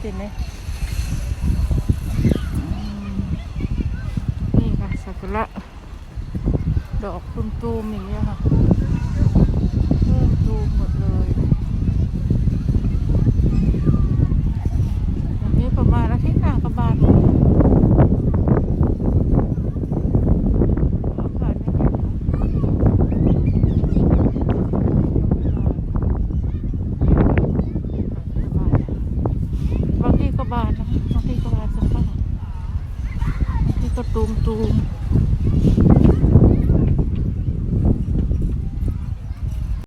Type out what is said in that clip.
เป็นไหมนี่ค่ะซากุระดอกตุ้มๆอย่างเงี้ยค่ะเพิ่มตูมหมดเลย ก็ตูมตูม